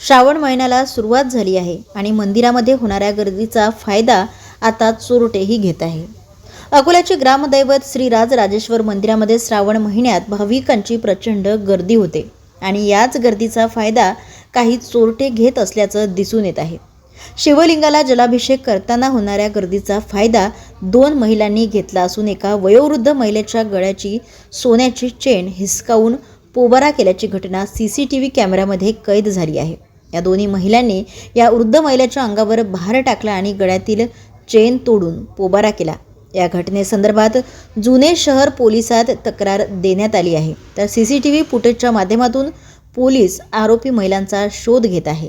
श्रावण महिन्याला सुरुवात झाली आहे आणि मंदिरामध्ये होणाऱ्या गर्दीचा फायदा आता चोरटेही घेत आहे. अकोल्याचे ग्रामदैवत श्री राजराजेश्वर मंदिरामध्ये श्रावण महिन्यात भाविकांची प्रचंड गर्दी होते आणि याच गर्दीचा फायदा काही चोरटे घेत असल्याचं दिसून येत आहे. शिवलिंगाला जलाभिषेक करताना होणाऱ्या गर्दीचा फायदा दोन महिलांनी घेतला असून एका वयोवृद्ध महिलेच्या गळ्याची सोन्याची चेन हिसकावून पोबारा केल्याची घटना सी सी टी व्ही कॅमेऱ्यामध्ये कैद झाली आहे. या दोन्ही महिलांनी या वृद्ध महिलेच्या अंगावर भार टाकला आणि गळ्यातील चेन तोडून पोबारा केला. या घटनेसंदर्भात जुने शहर पोलिसात तक्रार देण्यात आली आहे. तर सी सी टी व्ही फुटेजच्या माध्यमातून पोलीस आरोपी महिलांचा शोध घेत आहे.